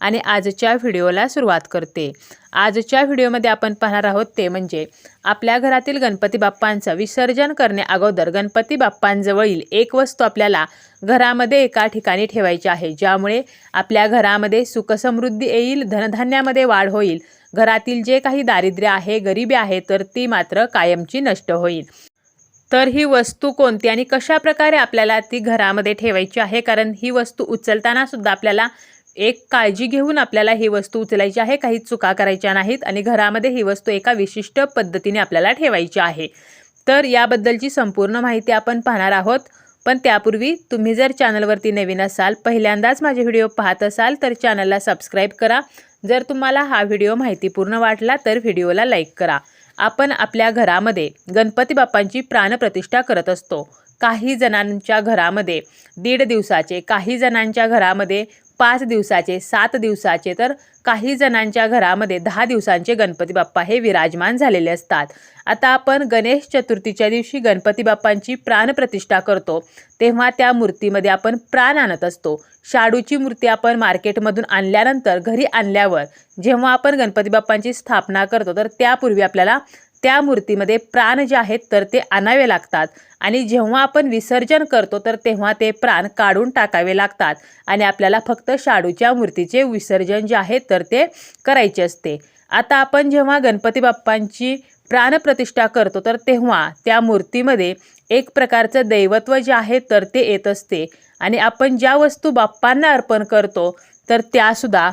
आणि आजच्या व्हिडिओला सुरुवात करते. आजच्या व्हिडिओमध्ये आपण पाहणार आहोत ते म्हणजे आपल्या घरातील गणपती बाप्पांचं विसर्जन करणे अगोदर गणपती बाप्पांजवळील एक वस्तू आपल्याला घरामध्ये एका ठिकाणी ठेवायची आहे. ज्यामुळे आपल्या घरामध्ये सुखसमृद्धी येईल धनधान्यामध्ये वाढ होईल. घरातील जे काही दारिद्र्य आहे गरिबी आहे तर ती मात्र कायमची नष्ट होईल. तर ही वस्तू कोणती आणि कशा प्रकारे आपल्याला ती घरामध्ये ठेवायची आहे? कारण ही वस्तू उचलताना सुद्धा आपल्याला एक काळजी घेऊन आपल्याला ही वस्तू उचलायची आहे. काही चुका करायच्या नाहीत आणि घरामध्ये ही वस्तू एका विशिष्ट पद्धतीने आपल्याला ठेवायची आहे. तर याबद्दलची संपूर्ण माहिती आपण पाहणार आहोत. पण त्यापूर्वी तुम्ही जर चॅनलवरती नवीन असाल पहिल्यांदाच माझे व्हिडिओ पाहत असाल तर चॅनलला सबस्क्राईब करा. जर तुम्हाला हा व्हिडिओ माहितीपूर्ण वाटला तर व्हिडिओला लाईक करा. आपण आपल्या घरामध्ये गणपती बाप्पांची प्राणप्रतिष्ठा करत असतो. काही जणांच्या घरामध्ये दीड दिवसाचे काही जणांच्या घरामध्ये पाच दिवसाचे सात दिवसाचे तर काही जणांच्या घरामध्ये दहा दिवसांचे गणपती बाप्पा हे विराजमान झालेले असतात. आता आपण गणेश चतुर्थीच्या दिवशी गणपती बाप्पांची प्राणप्रतिष्ठा करतो तेव्हा त्या मूर्तीमध्ये आपण प्राण आणत असतो. शाडूची मूर्ती आपण मार्केटमधून आणल्यानंतर घरी आणल्यावर जेव्हा आपण गणपती बाप्पांची स्थापना करतो तर त्यापूर्वी आपल्याला त्या मूर्तीमध्ये प्राण जे आहेत तर ते आणावे लागतात. आणि जेव्हा आपण विसर्जन करतो तर तेव्हा ते प्राण काढून टाकावे लागतात. आणि आपल्याला फक्त शाडूच्या मूर्तीचे विसर्जन जे आहे तर ते करायचे असते. आता आपण जेव्हा गणपती बाप्पांची प्राणप्रतिष्ठा करतो तर तेव्हा त्या मूर्तीमध्ये एक प्रकारचं दैवत्व जे आहे तर ते येत असते. आणि आपण ज्या वस्तू बाप्पांना अर्पण करतो तर त्यासुद्धा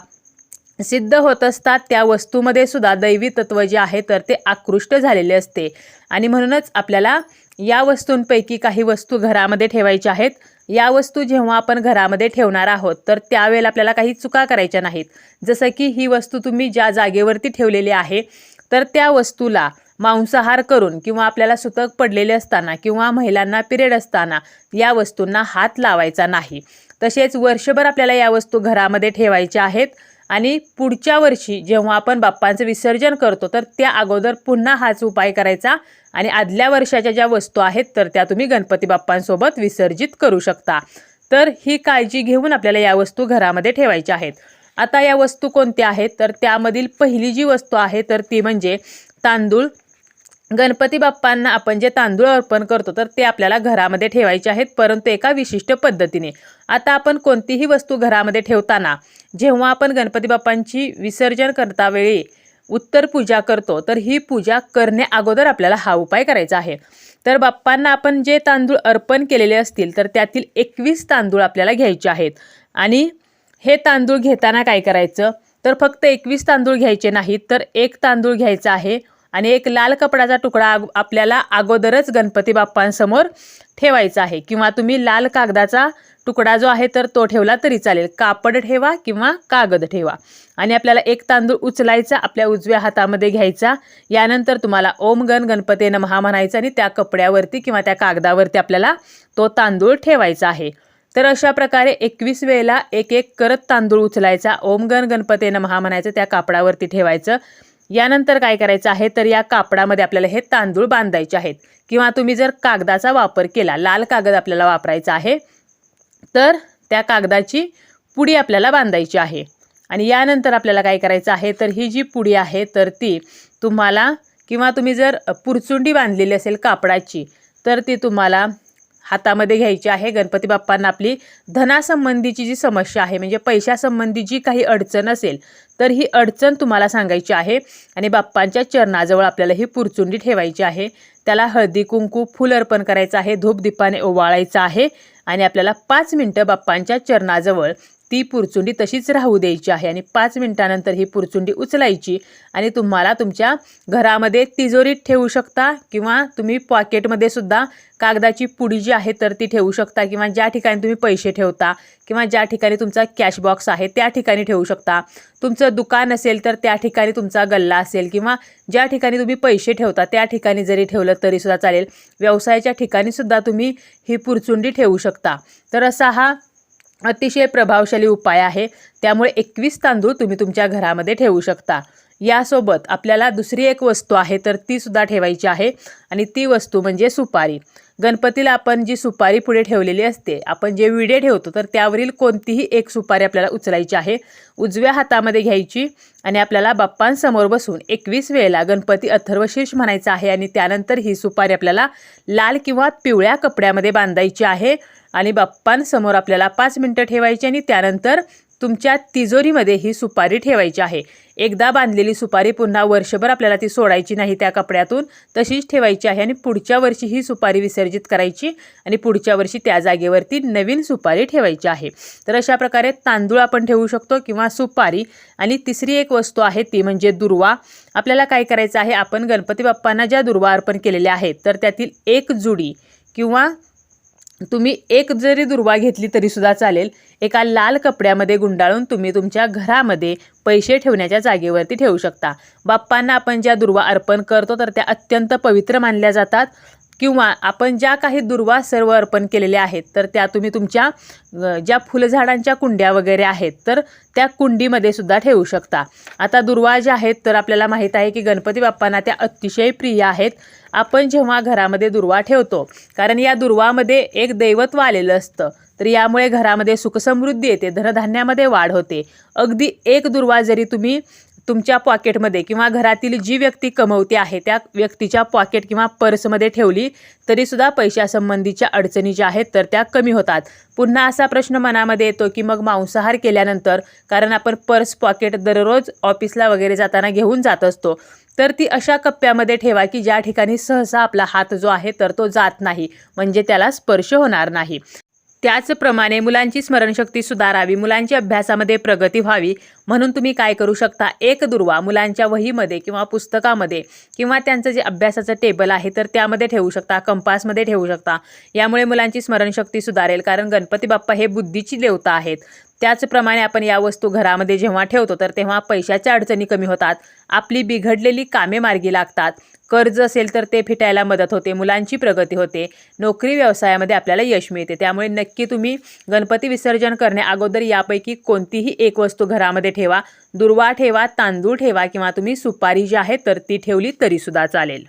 सिद्ध होत असतात त्या वस्तूमध्ये सुद्धा दैवी तत्व जे आहे तर ते आकृष्ट झालेले असते. आणि म्हणूनच आपल्याला या वस्तूंपैकी काही वस्तू घरामध्ये ठेवायच्या आहेत. या वस्तू जेव्हा आपण घरामध्ये ठेवणार आहोत तर त्यावेळेला आपल्याला काही चुका करायच्या नाहीत. जसं की ही वस्तू तुम्ही ज्या जागेवरती ठेवलेली आहे तर त्या वस्तूला मांसाहार करून किंवा आपल्याला सुतक पडलेले असताना किंवा महिलांना पिरियड असताना या वस्तूंना हात लावायचा नाही. तसेच वर्षभर आपल्याला या वस्तू घरामध्ये ठेवायच्या आहेत. आणि पुढच्या वर्षी जेव्हा आपण बाप्पांचं विसर्जन करतो तर त्या अगोदर पुन्हा हाच उपाय करायचा आणि आदल्या वर्षाच्या ज्या वस्तू आहेत तर त्या तुम्ही गणपती बाप्पांसोबत विसर्जित करू शकता. तर ही काळजी घेऊन आपल्याला या वस्तू घरामध्ये ठेवायच्या आहेत. आता या वस्तू कोणत्या आहेत? तर त्यामधील पहिली जी वस्तू आहे तर ती म्हणजे तांदूळ. गणपती बाप्पांना आपण जे तांदूळ अर्पण करतो तर ते आपल्याला घरामध्ये ठेवायचे आहेत परंतु एका विशिष्ट पद्धतीने. आता आपण कोणतीही वस्तू घरामध्ये ठेवताना जेव्हा आपण गणपती बाप्पांची विसर्जन करता वेळी उत्तर पूजा करतो तर ही पूजा करण्या अगोदर आपल्याला हा उपाय करायचा आहे. तर बाप्पांना आपण जे तांदूळ अर्पण केलेले असतील तर त्यातील एकवीस तांदूळ आपल्याला घ्यायचे आहेत. आणि हे तांदूळ घेताना काय करायचं? तर फक्त एकवीस तांदूळ घ्यायचे नाहीत तर एक तांदूळ घ्यायचा आहे. आणि एक लाल कपडाचा तुकडा आपल्याला अगोदरच गणपती बाप्पांसमोर ठेवायचा आहे. किंवा तुम्ही लाल कागदाचा तुकडा जो आहे तर तो ठेवला तरी चालेल. कापड ठेवा किंवा कागद ठेवा. आणि आपल्याला एक तांदूळ उचलायचा आपल्या उजव्या हातामध्ये घ्यायचा. यानंतर तुम्हाला ओम गण गणपती नमहा म्हणायचं आणि त्या कपड्यावरती किंवा त्या कागदावरती आपल्याला तो तांदूळ ठेवायचा आहे. तर अशा प्रकारे एकवीस वेळेला एक एक करत तांदूळ उचलायचा ओम गण गणपती नमहा म्हणायचं त्या कापडावरती ठेवायचं. यानंतर काय करायचं आहे? तर या कापडामध्ये आपल्याला हे तांदूळ बांधायचे आहेत. किंवा तुम्ही जर कागदाचा वापर केला लाल कागद आपल्याला वापरायचा आहे तर त्या कागदाची पुडी आपल्याला बांधायची आहे. आणि यानंतर आपल्याला काय करायचं आहे? तर ही जी पुडी आहे तर ती तुम्हाला किंवा तुम्ही जर पुरचुंडी बांधलेली असेल कापडाची तर ती तुम्हाला हातामध्ये घ्यायची आहे. गणपती बाप्पांना आपली धनासंबंधीची जी समस्या आहे म्हणजे पैशासंबंधी जी काही अडचण असेल तर ही अडचण तुम्हाला सांगायची आहे आणि बाप्पांच्या चरणाजवळ आपल्याला ही पुरचुंडी ठेवायची आहे. त्याला हळदी कुंकू फुल अर्पण करायचं आहे धूपदीपाने ओवाळायचं आहे आणि आपल्याला पाच मिनटं बाप्पांच्या चरणाजवळ ती पुरचुंडी तशीच राहू द्यायची आहे. आणि पाच मिनटानंतर ही पुरचुंडी उचलायची आणि तुम्हाला तुमच्या घरामध्ये तिजोरीत ठेवू शकता किंवा तुम्ही पॉकेटमध्ये सुद्धा कागदाची पुडी जी आहे तर ती ठेवू शकता किंवा ज्या ठिकाणी तुम्ही पैसे ठेवता किंवा ज्या ठिकाणी तुमचा कॅश बॉक्स आहे त्या ठिकाणी ठेवू शकता. तुमचं दुकान असेल तर त्या ठिकाणी तुमचा गल्ला असेल किंवा ज्या ठिकाणी तुम्ही पैसे ठेवता त्या ठिकाणी जरी ठेवलं तरीसुद्धा चालेल. व्यवसायाच्या ठिकाणीसुद्धा तुम्ही ही पुरचुंडी ठेवू शकता. तर असा हा अतिशय प्रभावशाली उपाय आहे. त्यामुळे एकवीस तांदूळ तुम्ही तुमच्या घरामध्ये ठेवू शकता. यासोबत आपल्याला दुसरी एक वस्तू आहे तर ती सुद्धा ठेवायची आहे आणि ती वस्तू म्हणजे सुपारी. गणपतीला आपण जी सुपारी पुढे ठेवलेली असते आपण जे विडे ठेवतो तर त्यावरील कोणतीही एक सुपारी आपल्याला उचलायची आहे. उजव्या हातामध्ये घ्यायची आणि आपल्याला बाप्पांसमोर बसून एकवीस वेळेला गणपती अथर्वशीर्ष म्हणायचा आहे आणि त्यानंतर ही सुपारी आपल्याला लाल किंवा पिवळ्या कपड्यामध्ये बांधायची आहे. आणि बाप्पांसमोर आपल्याला पाच मिनटं ठेवायची आणि त्यानंतर तुमच्या तिजोरीमध्ये ही सुपारी ठेवायची आहे. एकदा बांधलेली सुपारी पुन्हा वर्षभर आपल्याला ती सोडायची नाही त्या कपड्यातून. तशीच ठेवायची आहे आणि पुढच्या वर्षी ही सुपारी विसर्जित करायची आणि पुढच्या वर्षी त्या जागेवरती नवीन सुपारी ठेवायची आहे. तर अशा प्रकारे तांदूळ आपण ठेवू शकतो किंवा सुपारी. आणि तिसरी एक वस्तू आहे ती म्हणजे दुर्वा. आपल्याला काय करायचं आहे? आपण गणपती बाप्पांना ज्या दुर्वा अर्पण केलेल्या आहेत तर त्यातील एक जुडी किंवा तुम्ही एक जरी दुर्वा घेतली तरीसुद्धा चालेल. एका लाल कपड्यामध्ये गुंडाळून तुम्ही तुमच्या घरामध्ये पैसे ठेवण्याच्या जागेवरती ठेवू शकता. बाप्पांना आपण ज्या दुर्वा अर्पण करतो तर त्या अत्यंत पवित्र मानल्या जातात. किंवा आपण ज्या काही दुर्वा सर्व अर्पण केलेल्या आहेत तर त्या तुम्ही तुमच्या ज्या फुलझाडांच्या कुंड्या वगैरे आहेत तर त्या कुंडीमध्ये सुद्धा ठेवू शकता. आता दुर्वा ज्या आहेत तर आपल्याला माहीत आहे की गणपती बाप्पांना त्या अतिशय प्रिय आहेत. आपण जेव्हा घरामध्ये दुर्वा ठेवतो कारण या दुर्वामध्ये एक दैवत्व आलेलं असतं तर यामुळे घरामध्ये सुखसमृद्धी येते धनधान्यामध्ये वाढ होते. अगदी एक दुर्वा जरी तुम्ही तुमच्या पॉकेटमध्ये किंवा घरातील जी व्यक्ती कमवते आहे त्या व्यक्तीच्या पॉकेट किंवा पर्समध्ये ठेवली तरीसुद्धा पैशासंबंधीच्या अडचणी ज्या आहेत तर त्या कमी होतात. पुन्हा असा प्रश्न मनामध्ये येतो की मग मांसाहार केल्यानंतर कारण आपण पर्स पॉकेट दररोज ऑफिसला वगैरे जाताना घेऊन जात असतो तर ती अशा कप्प्यामध्ये ठेवा की ज्या ठिकाणी सहसा आपला हात जो आहे तर तो जात नाही. म्हणजे त्याला स्पर्श होणार नाही. त्याचप्रमाणे मुलांची स्मरणशक्ती सुधारावी मुलांची अभ्यासामध्ये प्रगती व्हावी म्हणून तुम्ही काय करू शकता? एक दुर्वा मुलांच्या वहीमध्ये किंवा पुस्तकामध्ये किंवा त्यांचं जे अभ्यासाचं टेबल आहे तर त्यामध्ये ठेवू शकता कंपासमध्ये ठेवू शकता. यामुळे मुलांची स्मरणशक्ती सुधारेल कारण गणपती बाप्पा हे बुद्धीची देवता आहेत. त्याचप्रमाणे आपण या वस्तू घरामध्ये जेव्हा ठेवतो तर तेव्हा पैशाच्या अडचणी कमी होतात. आपली बिघडलेली कामे मार्गी लागतात. कर्ज असेल तर ते फिटायला मदत होते मुलांची प्रगती होते. नोकरी व्यवसायामध्ये आपल्याला यश मिळते. त्यामुळे नक्की तुम्ही गणपती विसर्जन करण्या अगोदर यापैकी कोणतीही एक वस्तू घरामध्ये ठेवा. दुर्वा ठेवा तांदूळ ठेवा किंवा तुम्ही सुपारी जी आहे तर ती ठेवली तरीसुद्धा चालेल.